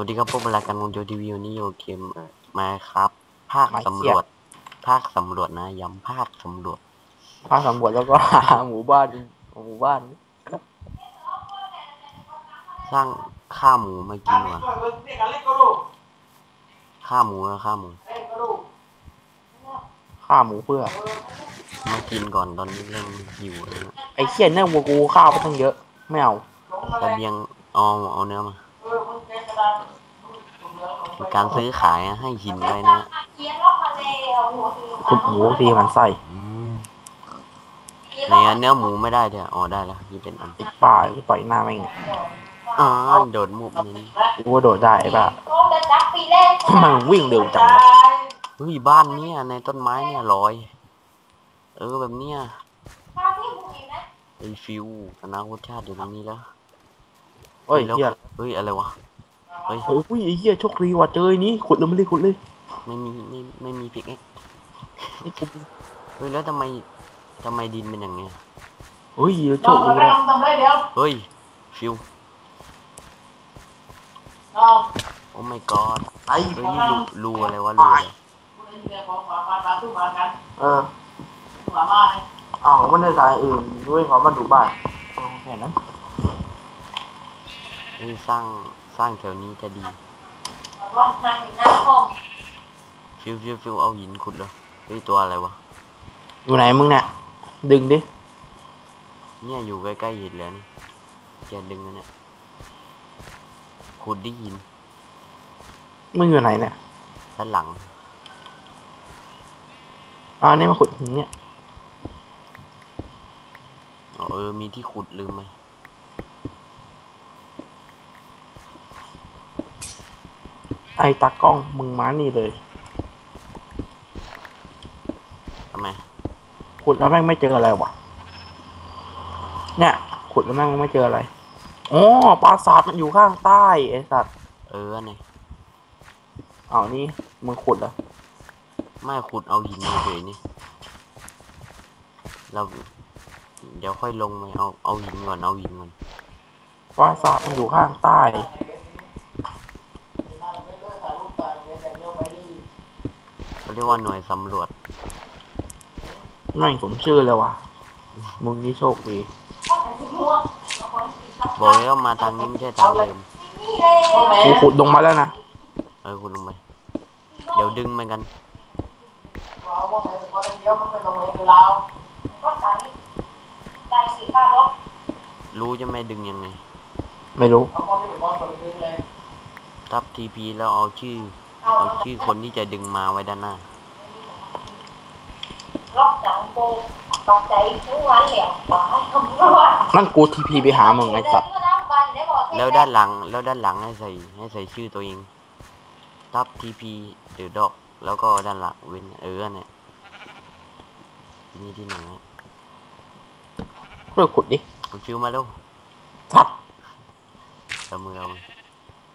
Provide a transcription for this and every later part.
วัสดีครับพวกรายการวงโจทีวีวันนี้อยู่เกมมาครับ ภาคสำรวจ ภาคสำรวจนะย้ำภาคสำรวจพาสำรวจแล้วก็หาหมู่บ้านหมู่บ้าน สร้างข้าหมูมากินว่ะข้าหมูนะข้าหมูฆ่าหมูเพื่อ มากินก่อนตอนนี้เริ่มหิวแล้วนะไอ้เขี้ยเนื้อวัวกูข้าวไปตั้งเยอะ ไม่เอาเสบียงเอาเอาเนื้อมา มีการซื้อขายอะให้หินไว้นะขุดหมูทีมันไส้อืมในเนื้อหมูไม่ได้เถอะอ๋อได้แล้วนี่เป็นอันไอ้ป่าที่ต่อยหน้าแม่งอ๋อโดดมุมนี้กูว่าโดดได้ไอ้ป่ามันวิ่งเร็วจังวะเฮ้ยบ้านเนี่ยในต้นไม้เนี่ยลอย เออแบบเนี้ยไอฟิวอนาคตชาติอยู่ตรงนี้แล้วเฮ้ยแล้วเหี้ยเฮ้ยอะไรวะ เฮ้ยเฮ้ยอุ้ยไอ้เหี้ยโชคดีว่ะเจอไอ้นี้ขุดเลยไม่ได้ขุดเลยไม่มีไม่ไม่มีพิกเอ็กนี่ขุดเฮ้ยแล้วทำไมทำไมดินเป็นอย่างเงี้ยเฮ้ยโชคดีนะเฮ้ยฟิวโอ้ my god ไอ้เฮ้ยนี่รูรูอะไรวะรูอะไรเอออ้าวมันได้สายอื่นด้วยเพราะมันดูบ้านอ๋อแค่นั้นเฮ้ยสร้างสร้างแถวนี้จะดีฟิวฟิวฟิวเอาหินขุดเลยเฮ้ยตัวอะไรวะ อยู่ไหนมึงเนี่ยดึงดิ เนี่ยอยู่ใกล้ๆหินแล้วนี่จะดึงอันเนี่ยขุดได้หินมึงอยู่ไหนเนี่ยด้านหลังอ่านี่มาขุดหินเนี่ยอ๋อเออ มีที่ขุดลืมไหม ไอ้ตากล้องมึงมานี่เลยทำไมขุดแล้วแม่งไม่เจออะไรวะเนี่ยขุดแล้วแม่งไม่เจออะไรอ๋อปราสาทมันอยู่ข้างใต้ไอ้สัตว์เออเนี่ยเอานี่มึงขุดเหรอไม่ขุดเอาหินเฉยๆนี่เราเดี๋ยวค่อยลงไปเอาเอาหินก่อนเอาหินก่อนปราสาทมันอยู่ข้างใต้ รียกว่าหน่วยสำรวจแม่งสมชื่อเลยว่ะ มึงนี่โชคดีบอกเลยว่ามาทางนี้ไม่ใช่ทางเดิมกูขุดลงมาแล้วนะเออคุณลงไปเดี๋ยวดึงมันกันรู้จะไม่ดึงยังไง ไม่รู้ ทับทีพีแล้วเอาชื่อ เอาชื่อคนที่จะดึงมาไว้ด้านหน้า นั่นกูทีพีไปหามึงไอ้สัตว์แล้วด้านหลังแล้วด้านหลังให้ใส่ให้ใส่ชื่อตัวเองทับทีพีหรือดอก แล้วก็ด้านหลังเว้นเออเนี่ยนี่ที่ไหนอะเพื่อขุดดิเอาชื่อมาแล้วสัตว์เอามือเอา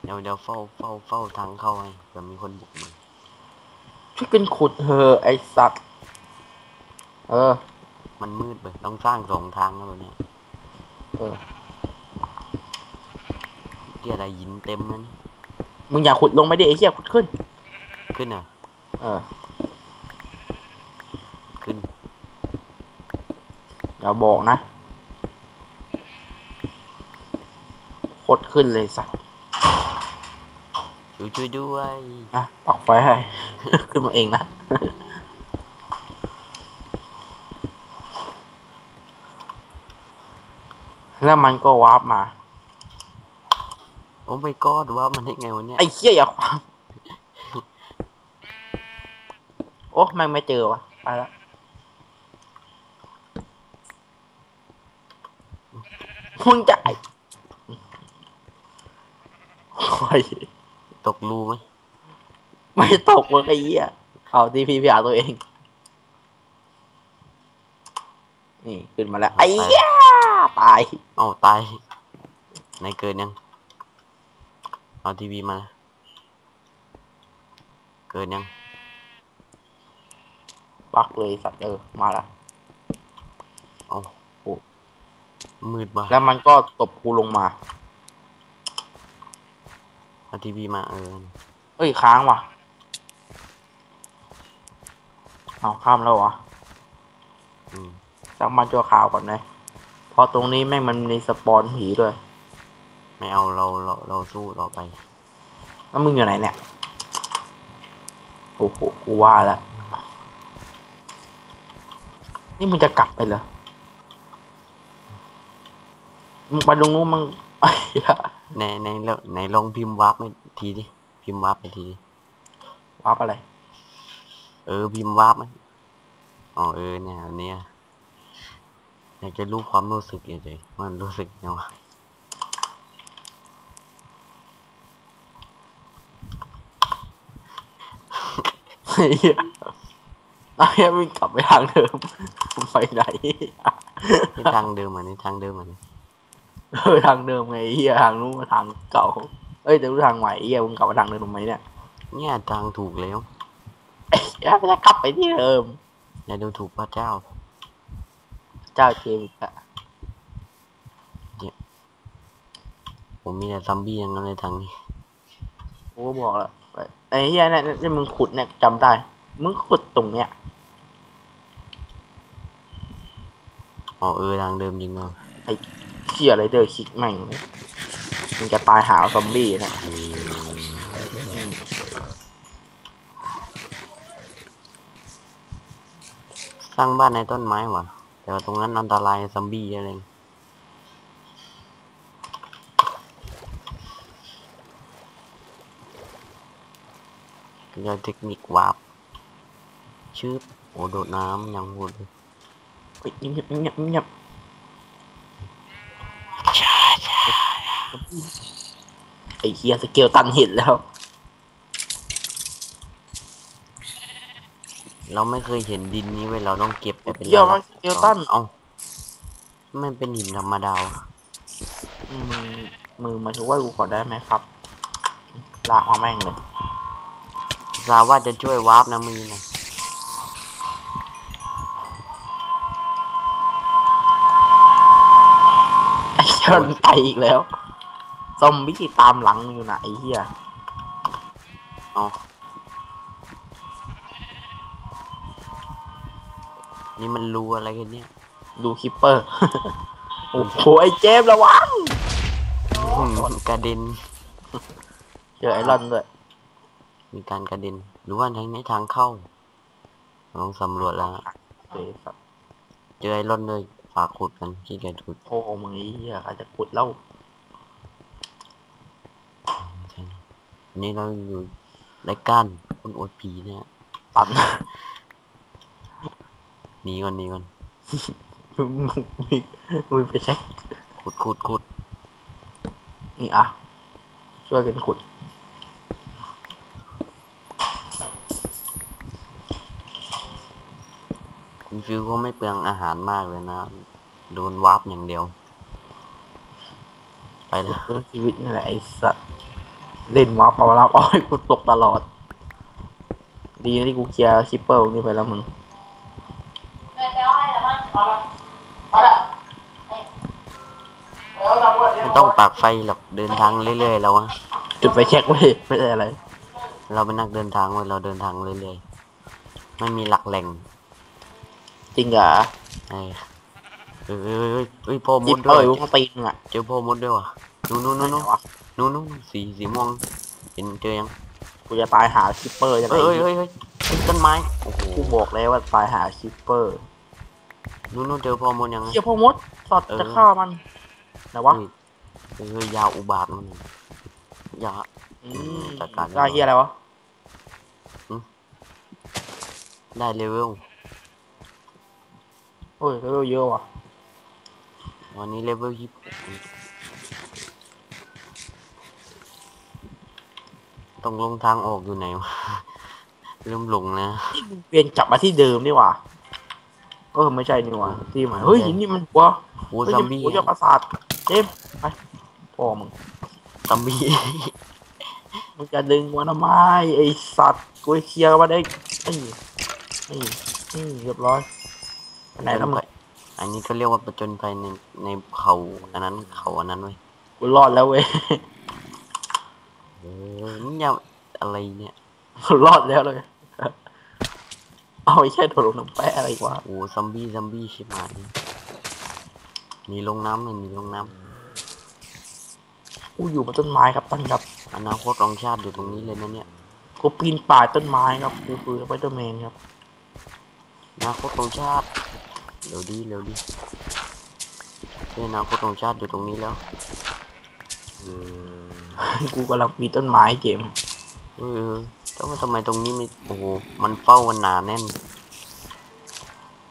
เดี๋ยวเดี๋ยวเฝ้าเฝ้าเฝ้าทางเข้าให้เผื่อมีคนบุกมาช่วยกันขุดเธอะไอ้สัตว์ เออ มันมืดไปต้องสร้างสองทางแล้วแบบเนี้ยเออที่อะไรหินเต็มนั่นมึงอย่าขุดลงไปดิไอ้เหี้ยขุดขึ้น ขึ้นอะ เออ ขึ้นอย่าบอกนะโคตรขึ้นเลยสัตว์ช่วยช่วยด้วย อะปักไฟให้ ขึ้นมาเองนะ แล้วมันก็วาร์ปมา โอ้ไม่กอดว่ามันได้ไงวะเนี่ยไอ้เหี้ยอย่าความโอ้แม่งไม่เจอวะไปแล้วมึงจะไอ้โอ้ยตกรูไหมไม่ตกเลยไอ้เหี้ยเอาทีพีพีอาตัวเอง นี่ ขึ้นมาแล้ว ไอ้เหี้ย ตายเอ้าตายไหนเกิดยัง เอาทีวีมานะเกิดยังบักเลยสัตว์เออ มาละเอาโอ้มืดว่ะแล้วมันก็ตบกูลงมาไปเอาทีพีมาเออ เอ้ย ค้างว่ะ เอาข้ามแล้วเหรออืม จังมาจัวข่าวก่อนเลย เพราะตรงนี้แม่งมันมีสปอนผีด้วย ไม่เอาเราเราเราสู้ต่อไป แล้วมึงอยู่ไหนเนี่ย โอ้โหกูว่าแล้วนี่มึงจะกลับไปเหรอ มึงไปตรงนู้นมึงไอ้เหี้ยในในแล้วไหนลองพิมพ์วาร์ปไปทีดิ พิมพ์วาร์ปไปทีดิวับอะไร เออพิมพ์วาร์ปไหมอ๋อเออเนี่ยอันเนี่ย อยากจะรู้ความรู้สึกเฉยๆมันรู้สึกยังไงวะไอ้เหี้ยไอ้เหี้ยมึงกลับไปทางเดิมมึงไปไหนนี่ทางเดิมอันนี้ทางเดิมอันนี้เออทางเดิมไงไอ้เหี้ยทางนู้นมาทางเก่า เอ้ยแต่รู้ทางใหม่ไอ้เหี้ยมึงกลับมาทางเดิมทำไมเนี่ย เนี่ยทางถูกแล้วไอ้เหี้ยจะกลับไปที่เดิมอย่าดูถูกพระเจ้า เจ้าเจมส์อะผมมีแต่ซัมบี้อยังนั้นเลยทางนี้กูก็บอกแล้วไอ้เหี้ยเนี่ยที่มึงขุดเนี่ยจำได้ มึงขุดตรงเนี้ยอ๋อเออทางเดิมจริงเนาะเชี่ยอะไรเดอร์คิกแม่งมึงจะตายหาซอมบี้นะสร้างบ้านในต้นไม้หว่ะ แต่ตรงนั้นอันตรายซัมบี้อะไรยเรียกเทคนิควาร์ปชืบโอ้โดดน้ำยังโหดเลยเฮ้ยเงียบเงียบเงียบไอ้เฮียสเกลตันเห็นแล้ว เราไม่เคยเห็นดินนี้เว้ยเราต้องเก็บไปเป็นเหี้ยมันสเกลตันเอ้ามันเป็นหินธรรมดาวะมือมือมาช่วยกูก่อนได้ไหมครับลากมาแม่งเลยซาว่าจะช่วยวาร์ปนะมือนะไอ้เหี้ยมันไปอีกแล้วซอมบี้ตามหลังมึงอยู่นะไอ้เหี้ยเอ นี่มันรูอะไรกันเนี่ยดูคิปเปอร์ โอ้โหไอ้เจมส์ระวังอืมกระเด็นเจอไอรอนด้วย มีการกระเด็นหรือว่าทางนี้ทางเข้าลองสำรวจแล้วเฮ้ยสัตว์เจอไอรอนเลยฝากขุดกันขี้เกียจขุดโอ้มึงไอ้เหี้ยใครจะขุดเล่าใช่อันนี้เราอยู่รายการคนอวดผีเนี่ยตัน หนีก่อนหนีก่อนมึงมึงมึงมึงไปเช็คขุดขุดขุดนี่อะ ช่วยกันขุด คุณฟิวก็ไม่เปลืองอาหารมากเลยนะ โดนวาร์ปอย่างเดียว ไปแล้วเรื่องชีวิตนี่แหละไอ้สัตว์เล่นมาเปล่ารับอ้อยกูตกตลอด ดีนะที่กูเคลียร์คิปเปอร์นี่ไปแล้วมึง ต้องปากไฟหรอกเดินทางเรื่อยๆเราอะจุดไปเช็คไว้ไม่ได้อะไร เราเป็นนักเดินทางเว้ยเราเดินทางเรื่อยๆไม่มีหลักแหล่งจริงเหรอเอ้ยเอ้ยเอ้ยเอ้ยเอ้ยพ่อมคิปดเปด้อวยร์อยู่ข้างตีนอะเจอพ่อมดด้วยว่ะนู่นนู่นนู่นไหนนู่นวะนู่นนู่นสีสีม่วงเห็นเจอยังกูจะตายหาคิปเปอร์ยังไงเอ้ยเอ้ยเอ้ยเอ้ยต้นไม้โอ้โหกูบอกแล้วว่าตายหาคิปเปอร์นู่นนู่นเจอพ่อมดยังไงเฮียพ่อมดสอดเออจะฆ่ามันไหนวะเอ้ย เอ้ยยาวอุบาทมันยาอืมจัดการได้เฮียอะไรวะ ได้เลเวลโอ้ยเลเวลเยอะว่ะ วันนี้เลเวลยี่ต้องลงทางออกอยู่ไหนวะ เริ่มหลงนะนี่มึงเปลี่ยนกลับมาที่เดิมนี่หว่าเออไม่ใช่นี่หว่าที่ใหม่เฮ้ยนี่มันหัวโอ้เฮ้ยซัมนี่บี้หัวยาประสาทเจมส์ ไปพ่อมึงซัมบี้มึงจะดึงวัทำไมไอสัตว์กูเคลียร์มาได้นี่นี่นี่เรียบร้อยไปไหนแล้วมึงอันนี้ก็เรียกว่าประจนภัยในในเขาอันนั้นเขาอันนั้นเว้ยกูรอดแล้วเว้ยโหออนี่อย่าอะไรเนี่ยรอดแล้วเลยเอาไอ้แค่โดดลงน้ำแปะอะไรวะโอ้ซัมบี้ซัมบี้ชิบหายหนีลงน้ำเลยหนีลงน้กู อยู่บนต้นไม้ครับตั้งครับอนาคตของชาติอยู่ตรงนี้เลยนะเนี่ยกูปีนป่ายต้นไม้ครับกูคือสไปเดอร์แมนครับอนาคตของชาติเร็วดีเร็วดีเฮ้ยอนาคตของชาติอยู่ตรงนี้แล้วเออกูกำลังปีนต้นไม้เกมเออแต่ว่าทำไมตรงนี้ไม่โอ้โหมันเฝ้ากันหนาแน่น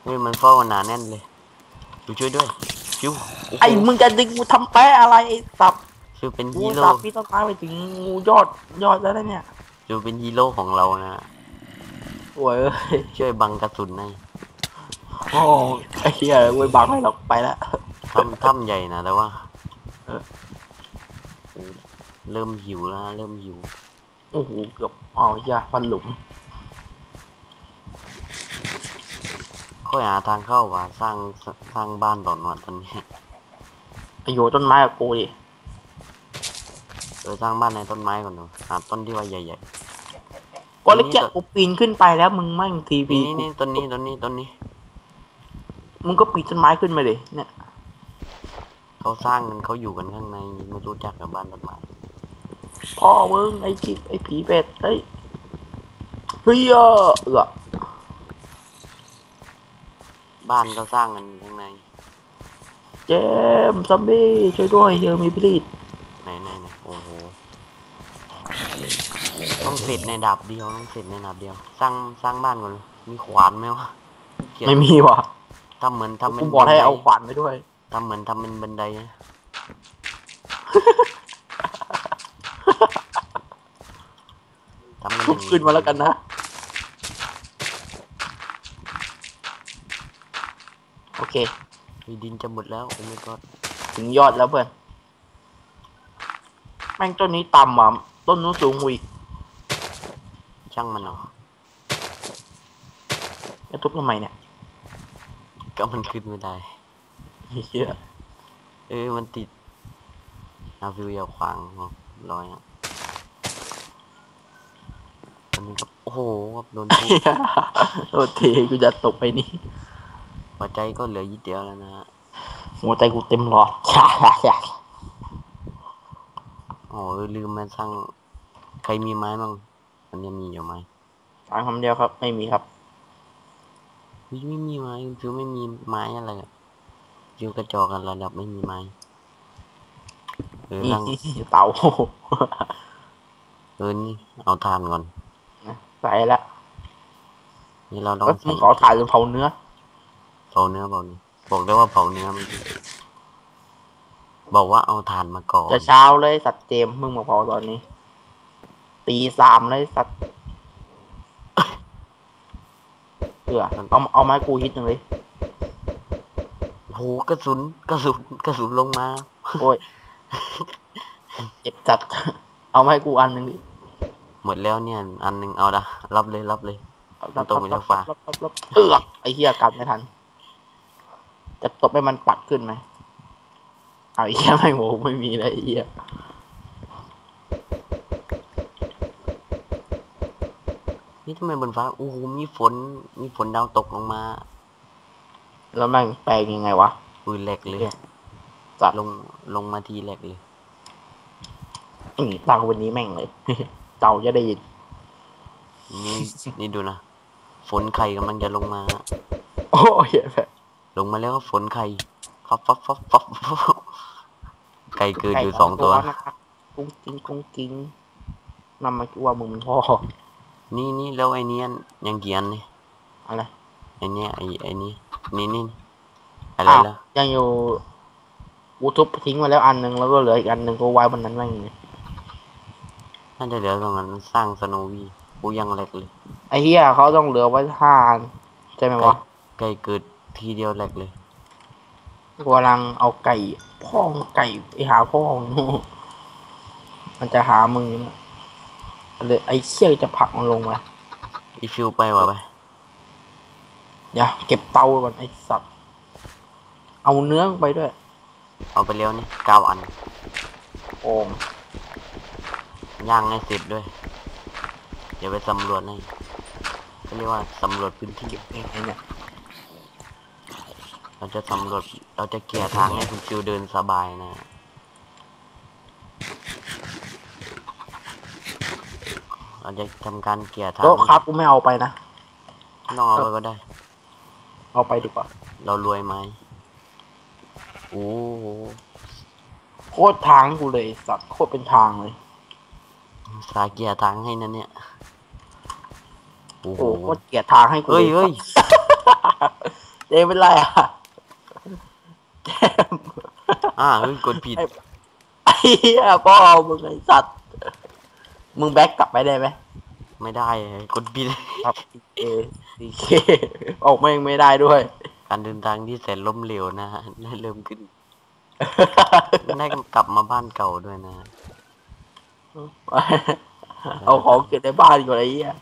เฮ้ยมันเฝ้ากันหนาแน่นเลยช่วยด้วยชิวไอ้มึงจะดึงกูทำแปะอะไรไอ้สับ ชิวเป็นกูฮีสัโร่บปีนต้นไม้ไปถึงงูยอดยอดแล้วนะเนี่ยชิวเป็นฮีโร่ของเรานะโว้ยเอ้ยช่วยบังกระสุนให้โอ้ไอ้เหี้ยเว้ยบังให้เราไปแล้วถ้ำถ้ำใหญ่นะแต่ว่าเออเออเริ่มหิวแล้วนะเริ่มหิวโอ้โหเกือบอ๋อเหี้ยฟันหลุมค่อยหาทางเข้าว่าสร้างสร้างบ้านต่อนวันตอนนี้ไอ้โยต้นไม้กับกูดิ เออสร้างบ้านในต้นไม้ก่อนเนอะหาต้นที่ว่าใหญ่ก็เลยเกียกูปีนขึ้นไปแล้วมึงแม่งทีๆวีนี่นี่ต้นนี้ต้นนี้ต้นนี้ มึงก็ปีนต้นไม้ขึ้นมาเลยเนี่ยเขาสร้างกันเขาอยู่กันข้างในไม่รู้จักกับบ้านต้นไม้พ่อมึงไอ้จิไอ้ผีเป็ดเฮ้ยเฮ้ยเออเออบ้านเขาสร้างกันข้างใน เจมส์ซอมบี้ช่วยด้วยเฮลมีพลีด ไหนไหนไหนโอ้โหต้องเสร็จในดาบเดียวต้องเสร็จในดาบเดียว สร้างสร้างบ้านก่อนเลยมีขวานไหมวะเกลียดไม่มีว่ะทำเหมือนทำเป็กูนบอกให้บันไดเอาขวานไปด้วย ทำเหมือนทำเป็นบันไดนะทำเป็นอย่างขึ้นมาแล้วกันนะ โอเค มีดินจะหมดแล้วโอ้ไม่ก็ถึงยอดแล้วเพื่อนแม่งต้นนี้ต่ำอะต้นนู้นสูงกว่าอีกช่างมันเอาจะทุบทำไมเนี่ย ก็มันขึ้นไม่ได้เฮียเอ้ยมันติดอาวิวอย่าขวางเอาร้อยอะอันนี้ก็โอ้โหครับโดนทุบโทษทีกูจะตกไปนี่หัวใจก็เหลือยิดเดียวแล้วนะฮะหัวใจกูเต็มหลอด โอ้ยลืมมาสร้างใครมีไม้บ้างมันยังมีอยู่ไหมถามคำเดียวครับ ไม่มีครับพี่ไม่มีไม้ฟิวไม่มีไม้อะไรอะฟิวกระจอกกันระดับไม่มีไม้เออนี่ตั้งเต่าเออนี่เอาทานก่อนใส่ละนี่เราต้องแล้วมึใส่งขอถ่ายจนเผาเนื้อเผาเนื้อเผาเนื้อบอกได้ว่าเผาเนื้อไม่ใช่ บอกว่าเอาทานมาก่อนจะเช้าเลยสัตว์เจมส์มึงมาเผาตอนนี้ ตีสามเลยสัตว์เออเอาเอาไม้กูฮิตหนึ่งเลยโอ้โหกระสุนกระสุนกระสุนลงมา โอ้ยเจ็บจัด เอาไม้กูอันหนึ่งดิหมดแล้วเนี่ย อันหนึ่งเอาละรับเลยรับเลยมันตกไปจากฟ้ารับรับรับเออไอ้เหี้ยกลับไม่ทัน จะตบให้มันปัดขึ้นไหม เอาไอ้เหี้ยไม่โหไม่มีเลยไอ้เหี้ยนี่ทำไมบนฟ้าโอ้โหมีฝน มีฝนดาวตกลงมา แล้วแม่งแปลงยังไงวะปืนแหลกเลยเนี่ยจัดลงลงมาทีแหลกเลยอืมตั้งวันนี้แม่งเลยเต่าจะได้ยินนี่นี่ดูนะฝนไข่กำลังจะลงมา โอ้ยแบบลงมาแล้วฝนไข่ฟับฟับฟับฟับฟับ ไก่เกิดอยู่สองตัว นะครับกุ้งกิ้งกุ้งกิ้งนำมาคิดว่ามึงเป็นพ่อนี่นี่แล้วไอ้เนี้ยยังกี่อันนี่อะไรไอ้เนี้ยไอ้ไอ้นี่นี่นี่อะไรอ้าวแล้วยังอยู่กูทุบทิ้งมาแล้วอันหนึ่งแล้วก็เหลืออีกอันหนึ่งก็ไว้บนนั้นแม่งเลยน่าจะเหลือตรงนั้นสร้างสโนวีกูยังแหลกเลยไอ้เหี้ยเขาต้องเหลือไว้ห้าอันใช่ไหมวะไก่เกิดทีเดียวแหลกเลยกูกำลังเอาไก่ พ่องไก่ไปหาพ่องมันจะหามึงอยู่นะเลยไอ้เชี่ยจะผลักมันลงมาอีฟิวไปว่ะไปเดี๋ยวเก็บเตาก่อนไอ้สัตว์ เอาเนื้อไปด้วย เอาไปแล้วนี่เก้าอัน โอ่งย่างให้เสร็จด้วย เดี๋ยวไปสำรวจให้เขาเรียกว่าสำรวจพื้นที่เองไงเนี่ย เราจะสำรวจเราจะเกลี่ยทางให้คุณจิวเดินสบายนะเราจะทำการเกลี่ยทางโต๊ะครับกูไม่เอาไปนะนอกเอาไปก็ได้ เอาไปดีกว่า เรารวยไหมโอ้โหโคตรทางกูเลยสัตว์โคตรเป็นทางเลย สาเกลี่ยทางให้นั่นเนี่ย โอ้โอ้โหโหโคตรเกลียดทางให้กูเฮ้ยเฮ้ยเจ๊เป็นไรอะ แจมอ่าเฮ้ยกดผิด ไอ้เหี้ยพ่อมึงไอ้สัตว์มึงแบ็กกลับไปได้ไหมไม่ได้กดผิด ครับเอซีเคออกมายังไม่ได้ด้วย การเดินทางที่แสนล้มเหลวนะฮะได้เริ่มขึ้น ได้กลับมาบ้านเก่าด้วยนะ เอาของเก็บในบ้านดีกว่าไอ้เหี้ย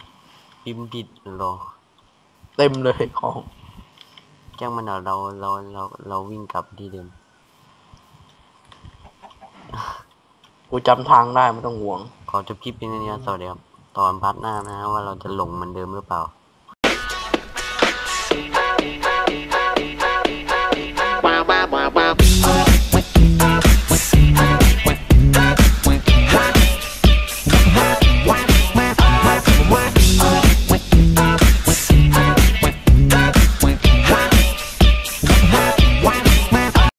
พิมพ์ผิดเหรอ เต็มเลยของ แจ้งมันเอาเราเราเราเราวิ่งกลับที่เดิมกูจำทางได้ไม่ต้องห่วง ขอจบคลิปเป็นนี้นะสวัสดีครับ ตอนพาร์ทหน้านะฮะว่าเราจะหลงเหมือนเดิมหรือเปล่า